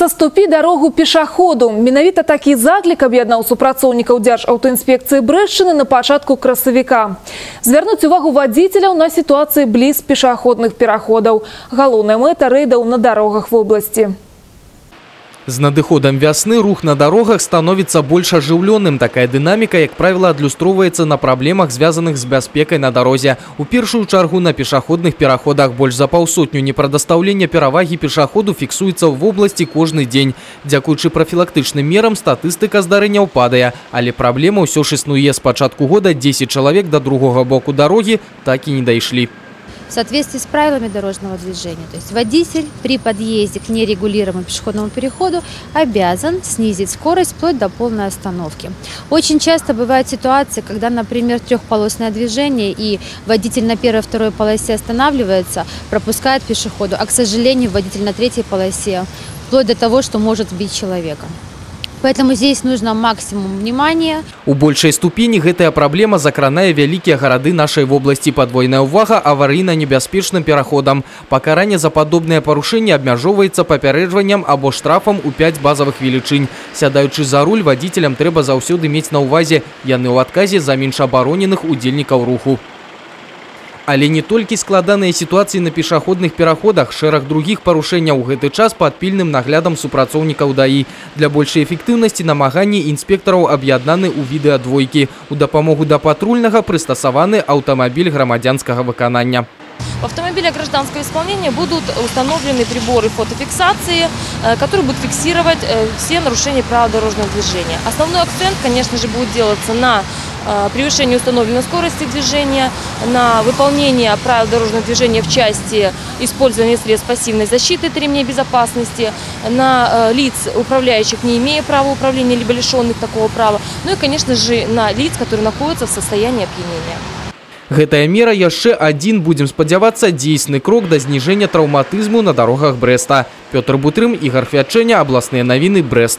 Саступі дарогу пешаходу. Менавіта такі заклік аб'яднаў супрацоўнікаў Дзяржаўтаінспекцыі Брэшчыны на пачатку красавіка. Звярнуць увагу вадзіцеляў на сітуацыі бліз пешаходных пераходаў. Галоўная мэта рэйдаў на дарогах вобласці. З надыходам вясны рух на дарогах становіцца больш ажыўлёным. Такая дынаміка, як правіла, адлюстроўваецца на праблемах, звязаных з бяспекай на дарозе. У першую чаргу на пешаходных пераходах больш за паўсотню непрадастаўлення перавагі пешаходу фіксуецца ў вобласці кожны дзень. Дзякуючы прафілактычным мерам статыстыка здарэнняў падае, але праблема ўсё ж існуе з пачатку года 10 чалавек да другога боку дарогі так і не дайшлі. в соответствии с правилами дорожного движения. То есть водитель при подъезде к нерегулируемому пешеходному переходу обязан снизить скорость вплоть до полной остановки. Очень часто бывают ситуации, когда, например, трехполосное движение и водитель на первой и второй полосе останавливается, пропускает пешеходу, а, к сожалению, водитель на третьей полосе, вплоть до того, что может сбить человека. Поэтому здесь нужно максимум внимания. У большай ступені гэтая праблема закранае вялікія гарады нашай вобласці. Падвойная ўвага аварыйна-небяспечным пераходам. Пакаранне за падобнае парушэнне абмяжоўваецца папярэджваннем або штрафам у 5 базавых велічынь. Сядаючы за руль, вадзіцелям трэба заўсёды мець на ўвазе яны ў адказе за меншабароненых удзельнікаў руху. Але не толькі складаныя сітуацыі на пешаходных пераходах, шэраг другіх парушэнняў у гэты час пад пільным наглядам супрацоўнікаў даі. Для большай эфектыўнасці намаганні інспектараў аб'яднаны ў відэадвойкі. У дапамогу да патрульнага прыстасаваны аўтамабіль грамадзянскага выканання. В автомобиле гражданского исполнения будут установлены приборы фотофиксации, э, которые будут фиксировать э, все нарушения правил дорожного движения. Основной акцент, конечно же, будет делаться на э, превышение установленной скорости движения, на выполнение правил дорожного движения в части использования средств пассивной защиты от ремней безопасности, на лиц, управляющих, не имея права управления, либо лишенных такого права, ну и, конечно же, на лиц, которые находятся в состоянии опьянения. Гэтая мера яшчэ адзін, будзем спадзявацца, дзейсны крок да зніжэння траўматызму на дарогах Брэста. Пётр Бутрым, Ігар Фячэня, абласныя навіны Брэст.